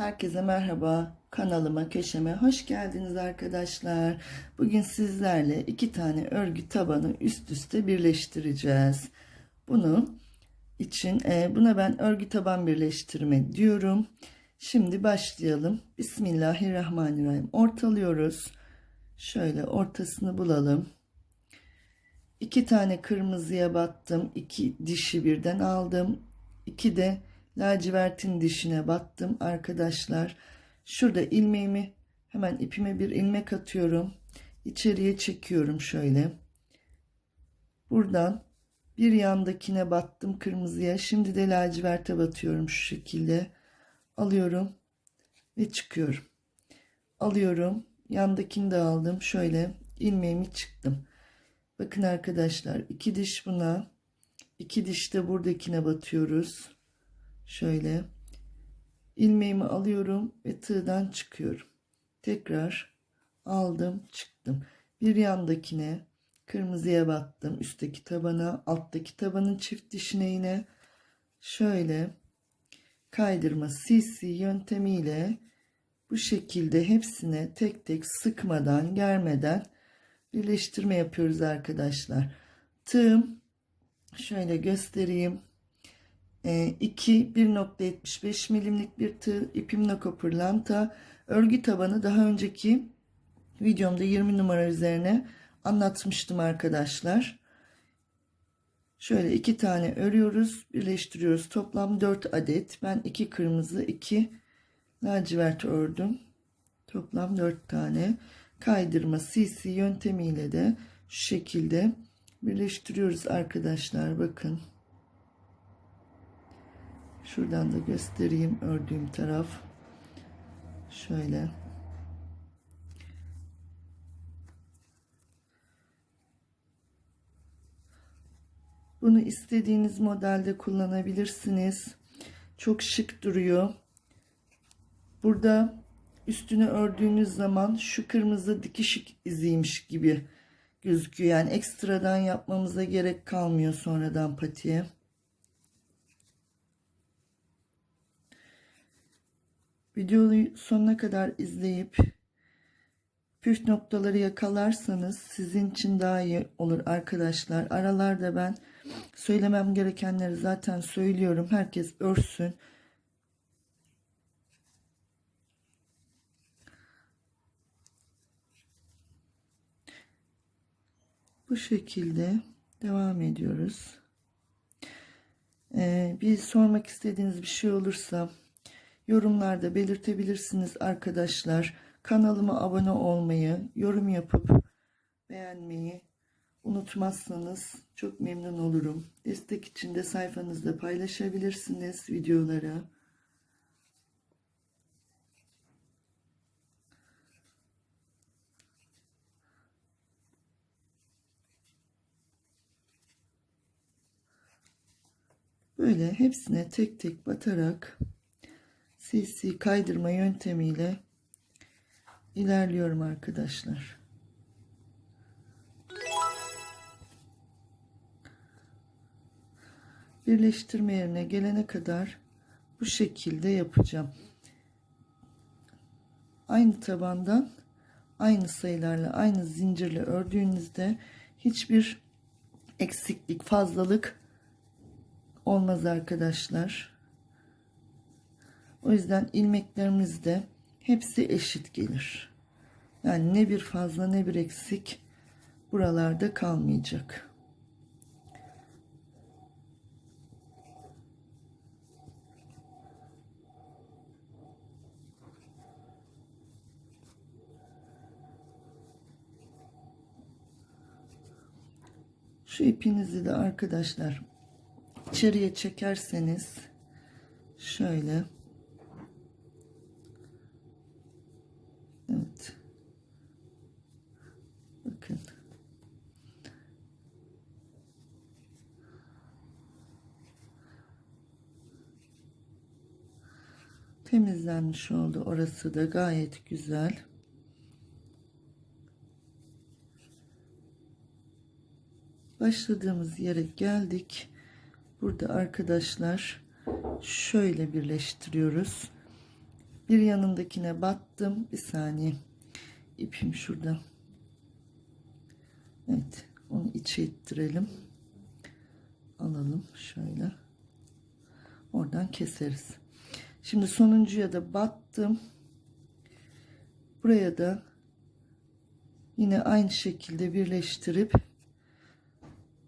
Herkese merhaba. Kanalıma, köşeme hoş geldiniz arkadaşlar. Bugün sizlerle iki tane örgü tabanı üst üste birleştireceğiz. Bunu için e, buna ben örgü taban birleştirme diyorum. Şimdi başlayalım. Bismillahirrahmanirrahim. Ortalıyoruz. Şöyle ortasını bulalım. İki tane kırmızıya battım. iki dişi birden aldım. İki de lacivertin dişine battım arkadaşlar. Şurada ilmeğimi hemen ipime bir ilmek atıyorum. İçeriye çekiyorum şöyle. Buradan bir yandakine battım kırmızıya. Şimdi de laciverte batıyorum şu şekilde. Alıyorum ve çıkıyorum. Alıyorum. Yandakini de aldım. Şöyle ilmeğimi çıktım. Bakın arkadaşlar iki diş buna. iki diş de buradakine batıyoruz. Şöyle ilmeğimi alıyorum ve tığdan çıkıyorum. Tekrar aldım çıktım. Bir yandakine kırmızıya battım. Üstteki tabana alttaki tabanın çift dişine yine şöyle kaydırma CC yöntemiyle bu şekilde hepsine tek tek sıkmadan germeden birleştirme yapıyoruz arkadaşlar. Tığım şöyle göstereyim. 2 1.75 milimlik bir tığ ipim nako örgü tabanı daha önceki videomda 20 numara üzerine anlatmıştım arkadaşlar. Şöyle iki tane örüyoruz, birleştiriyoruz. Toplam 4 adet. Ben iki kırmızı, iki lacivert ördüm. Toplam 4 tane. Kaydırma CC yöntemiyle de şu şekilde birleştiriyoruz arkadaşlar. Bakın. Şuradan da göstereyim ördüğüm taraf. Şöyle. Bunu istediğiniz modelde kullanabilirsiniz. Çok şık duruyor. Burada üstünü ördüğünüz zaman şu kırmızı dikiş iziymiş gibi gözüküyor. Yani ekstradan yapmamıza gerek kalmıyor sonradan patiye. Videoyu sonuna kadar izleyip püf noktaları yakalarsanız sizin için daha iyi olur arkadaşlar. Aralarda ben söylemem gerekenleri zaten söylüyorum. Herkes örsün. Bu şekilde devam ediyoruz. Ee, bir sormak istediğiniz bir şey olursa yorumlarda belirtebilirsiniz arkadaşlar. Kanalıma abone olmayı, yorum yapıp beğenmeyi unutmazsanız çok memnun olurum. Destek için de sayfanızda paylaşabilirsiniz videoları. Böyle hepsine tek tek batarak CC kaydırma yöntemiyle ilerliyorum arkadaşlar. Birleştirme yerine gelene kadar bu şekilde yapacağım. Aynı tabandan aynı sayılarla aynı zincirle ördüğünüzde hiçbir eksiklik fazlalık olmaz arkadaşlar. O yüzden ilmeklerimiz de hepsi eşit gelir. Yani ne bir fazla ne bir eksik buralarda kalmayacak. Şu ipinizi de arkadaşlar içeriye çekerseniz şöyle Evet. Bakın. Temizlenmiş oldu. Orası da gayet güzel. Başladığımız yere geldik. Burada arkadaşlar şöyle birleştiriyoruz. Bir yanındakine battım. Bir saniye. İpim şurada. Evet. Onu içe ittirelim. Alalım şöyle. Oradan keseriz. Şimdi sonuncuya da battım. Buraya da yine aynı şekilde birleştirip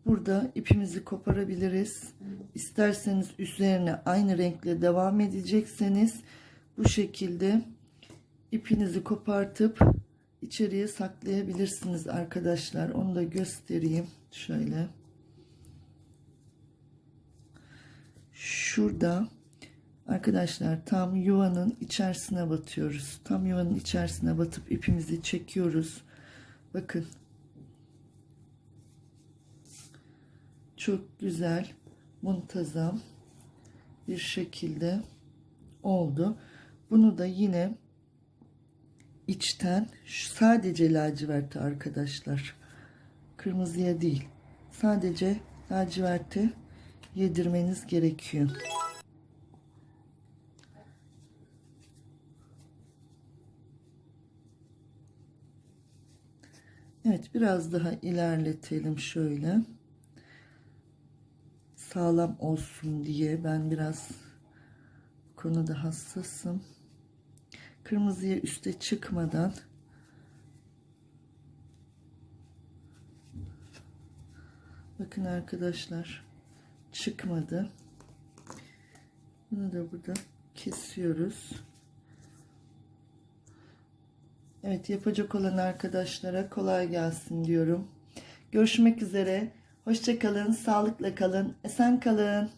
burada ipimizi koparabiliriz. İsterseniz üzerine aynı renkle devam edecekseniz bu şekilde ipinizi kopartıp içeriye saklayabilirsiniz arkadaşlar. Onu da göstereyim. Şöyle. Şurada arkadaşlar tam yuvanın içerisine batıyoruz. Tam yuvanın içerisine batıp ipimizi çekiyoruz. Bakın. Çok güzel, muntazam bir şekilde oldu. Bunu da yine içten sadece laciverte arkadaşlar. Kırmızıya değil. Sadece laciverte yedirmeniz gerekiyor. Evet biraz daha ilerletelim şöyle. Sağlam olsun diye ben biraz konuda hassasım. Kırmızıya üste çıkmadan Bakın arkadaşlar çıkmadı. Bunu da burada kesiyoruz. Evet yapacak olan arkadaşlara kolay gelsin diyorum. Görüşmek üzere. Hoşçakalın, sağlıkla kalın, esen kalın.